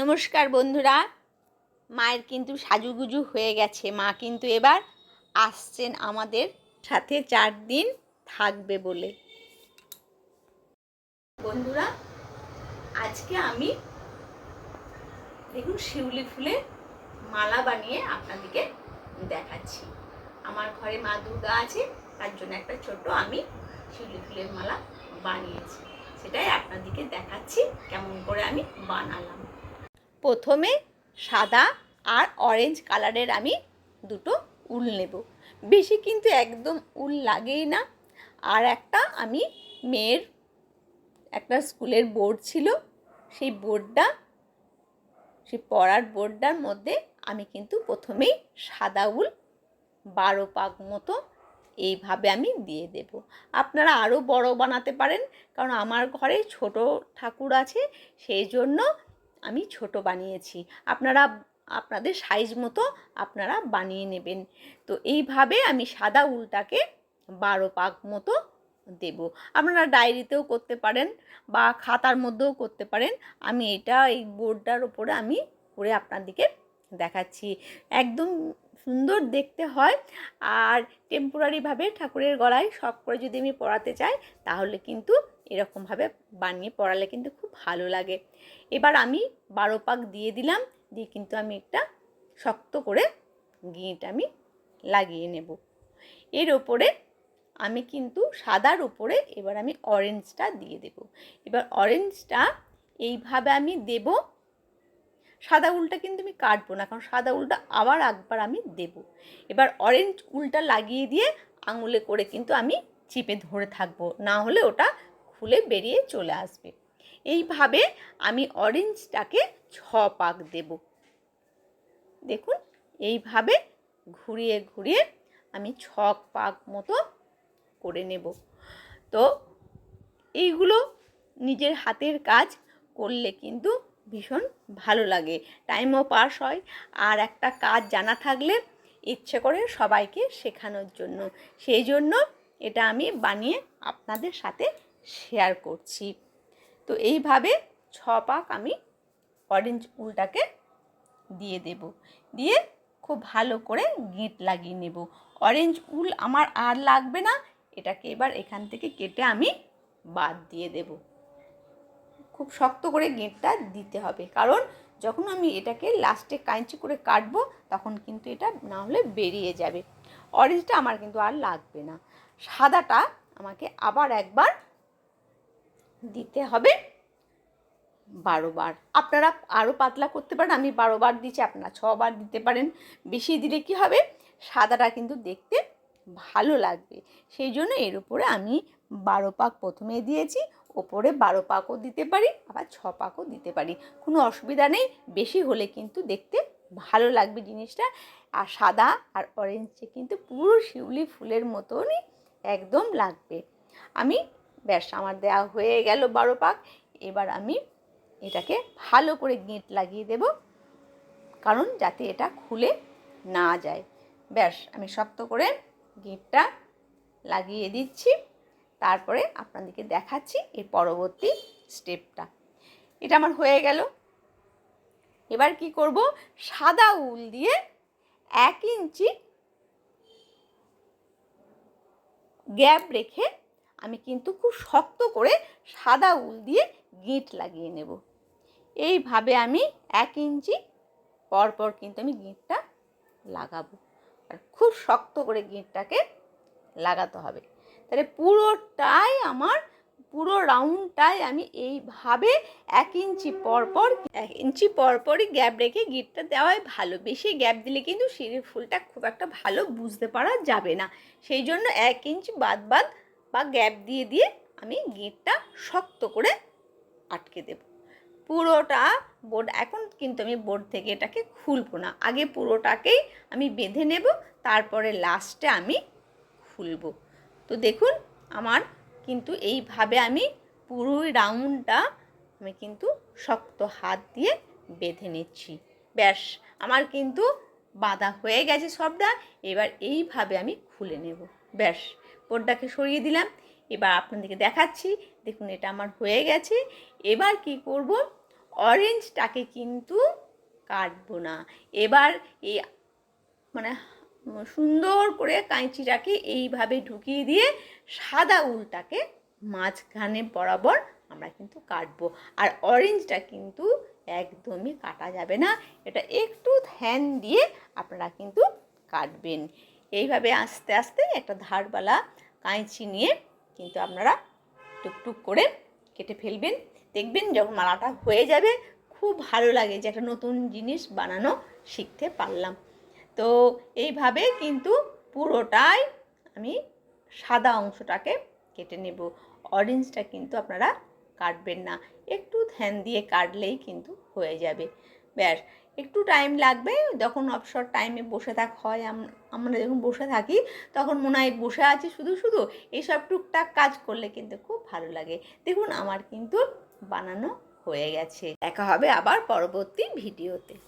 নমস্কার বন্ধুরা। মায়ের কিন্তু সাজুগুজু হয়ে গেছে। মা কিন্তু এবার আসছেন আমাদের সাথে চার দিন থাকবে বলে। বন্ধুরা, আজকে আমি দেখুন শিউলি ফুলের মালা বানিয়ে আপনাদেরকে দেখাচ্ছি। আমার ঘরে মা দুর্গা আছে, তার জন্য একটা ছোট আমি শিউলি ফুলের মালা বানিয়েছি। সেটাই আপনাদেরকে দেখাচ্ছি, কেমন করে আমি বানালাম। প্রথমে সাদা আর অরেঞ্জ কালারের আমি দুটো উল নেব। বেশি কিন্তু একদম উল লাগেই না। আর একটা আমি মেয়ের একটা স্কুলের বোর্ড ছিল, সেই বোর্ডটা, সেই পড়ার বোর্ডটার মধ্যে আমি কিন্তু প্রথমেই সাদা উল বারো পাক মতো এইভাবে আমি দিয়ে দেব। আপনারা আরও বড় বানাতে পারেন, কারণ আমার ঘরে ছোট ঠাকুর আছে, সেই জন্য আমি ছোট বানিয়েছি। আপনারা, আপনাদের সাইজ মতো আপনারা বানিয়ে নেবেন। তো এইভাবে আমি সাদা উলটাকে বারো পাক মতো দেব। আপনারা ডায়েরিতেও করতে পারেন বা খাতার মধ্যেও করতে পারেন। আমি এটা এই বোর্ডটার ওপরে আমি করে আপনাদেরকে দেখাচ্ছি। একদম সুন্দর দেখতে হয়। আর টেম্পোরারিভাবে ঠাকুরের গলায় শখ করে যদি আমি পড়াতে চাই, তাহলে কিন্তু এরকমভাবে বানিয়ে পড়ালে কিন্তু খুব ভালো লাগে। এবার আমি বারো পাক দিয়ে দিলাম, দিয়ে কিন্তু আমি একটা শক্ত করে গিঁট আমি লাগিয়ে নেব। এর ওপরে আমি কিন্তু সাদার উপরে এবার আমি অরেঞ্জটা দিয়ে দেব। এবার অরেঞ্জটা এইভাবে আমি দেব। সাদা উলটা কিন্তু আমি কাটবো না, কারণ সাদা উলটা আবার একবার আমি দেব। এবার অরেঞ্জ উলটা লাগিয়ে দিয়ে আঙুলে করে কিন্তু আমি চিপে ধরে থাকব, না হলে ওটা খুলে বেরিয়ে চলে আসবে। এইভাবে আমি অরেঞ্জটাকে ছ পাক দেব। দেখুন, এইভাবে ঘুরিয়ে ঘুরিয়ে আমি ছ পাক মতো করে নেব। তো এইগুলো নিজের হাতের কাজ করলে কিন্তু ভীষণ ভালো লাগে। টাইমও পাস হয়, আর একটা কাজ জানা থাকলে ইচ্ছে করে সবাইকে শেখানোর জন্য। সেই জন্য এটা আমি বানিয়ে আপনাদের সাথে শেয়ার করছি। তো এইভাবে ছ পাক আমি অরেঞ্জ উলটাকে দিয়ে দেব। দিয়ে খুব ভালো করে গিঁট লাগিয়ে নেব। অরেঞ্জ উল আমার আর লাগবে না, এটাকে এবার এখান থেকে কেটে আমি বাদ দিয়ে দেব। খুব শক্ত করে গেঁটটা দিতে হবে, কারণ যখন আমি এটাকে লাস্টে কাঁচি করে কাটবো, তখন কিন্তু এটা না হলে বেরিয়ে যাবে। অরেঞ্জটা আমার কিন্তু আর লাগবে না। সাদাটা আমাকে আবার একবার দিতে হবে। বারো বার। আপনারা আরও পাতলা করতে পারেন, আমি বারো বার দিচ্ছি আপনারা ছবার দিতে পারেন। বেশি দিলে কি হবে? সাদাটা কিন্তু দেখতে ভালো লাগবে। সেই জন্য এর উপরে আমি বারো পাক প্রথমে দিয়েছি, ওপরে বারো পাকও দিতে পারি, আবার ছ পাকও দিতে পারি। কোনো অসুবিধা নেই, বেশি হলে কিন্তু দেখতে ভালো লাগবে জিনিসটা। আর সাদা আর অরেঞ্জে কিন্তু পুরো শিউলি ফুলের মতনই একদম লাগবে। আমি ব্যাস, আমার দেওয়া হয়ে গেল বারো পাক। এবার আমি এটাকে ভালো করে গিঁট লাগিয়ে দেব, কারণ যাতে এটা খুলে না যায়। ব্যাস, আমি শক্ত করে গিঁটটা লাগিয়ে দিচ্ছি। তারপরে আপনাদেরকে দেখাচ্ছি এর পরবর্তী স্টেপটা। এটা আমার হয়ে গেল। এবার কি করব? সাদা উল দিয়ে এক ইঞ্চি গ্যাপ রেখে আমি কিন্তু খুব শক্ত করে সাদা উল দিয়ে গিঁট লাগিয়ে নেব। এইভাবে আমি এক ইঞ্চি পরপর কিন্তু আমি গিঁটটা লাগাবো। আর খুব শক্ত করে গিঁটটাকে লাগাতে হবে। তাহলে পুরোটাই আমার, পুরো রাউন্ডটাই আমি এইভাবে এক ইঞ্চি পর পর এক ইঞ্চি পর পরই গ্যাপ রেখে গিটটা দেওয়াই ভালো। বেশি গ্যাপ দিলে কিন্তু সিঁড়ির ফুলটা খুব একটা ভালো বুঝতে পারা যাবে না। সেই জন্য এক ইঞ্চি বাদ বাদ বা গ্যাপ দিয়ে দিয়ে আমি গিটটা শক্ত করে আটকে দেব। পুরোটা বোর্ড এখন কিন্তু আমি বোর্ড থেকে এটাকে খুলবো না। আগে পুরোটাকেই আমি বেঁধে নেব, তারপরে লাস্টে আমি খুলবো। তো দেখুন, আমার কিন্তু এইভাবে আমি পুরোই রাউন্ডটা আমি কিন্তু শক্ত হাত দিয়ে বেঁধে নিচ্ছি। ব্যাস, আমার কিন্তু বাঁধা হয়ে গেছে সবটা, এবার এইভাবে আমি খুলে নেব। ব্যাস বোর্ডটাকে সরিয়ে দিলাম। এবার আপনাদেরকে দেখাচ্ছি। দেখুন, এটা আমার হয়ে গেছে। এবার কি করব? অরেঞ্জটাকে কিন্তু কাটবো না। এবার এই মানে সুন্দর করে কাঁচিটাকে এইভাবে ঢুকিয়ে দিয়ে সাদা উলটাকে মাঝখানে বরাবর আমরা কিন্তু কাটবো। আর অরেঞ্জটা কিন্তু একদমই কাটা যাবে না। এটা একটু ধ্যান দিয়ে আপনারা কিন্তু কাটবেন। এইভাবে আস্তে আস্তে একটা ধারবালা কাঁচি নিয়ে কিন্তু আপনারা টুকটুক করে কেটে ফেলবেন। দেখবেন যখন মালাটা হয়ে যাবে, খুব ভালো লাগে যে একটা নতুন জিনিস বানানো শিখতে পারলাম। তো এইভাবে কিন্তু পুরোটাই আমি সাদা অংশটাকে কেটে নেব। অরেঞ্জটা কিন্তু আপনারা কাটবেন না। একটু ধ্যান দিয়ে কাটলেই কিন্তু হয়ে যাবে। ব্যাস একটু টাইম লাগবে, যখন অবসর টাইমে বসে থাক, হয় আম- আমরা যখন বসে থাকি, তখন মনে হয় বসে আছি শুধু শুধু এইসব টুকটাক কাজ করলে কিন্তু খুব ভালো লাগে। দেখুন, আমার কিন্তু বানানো হয়ে গেছে। দেখা হবে আবার পরবর্তী ভিডিওতে।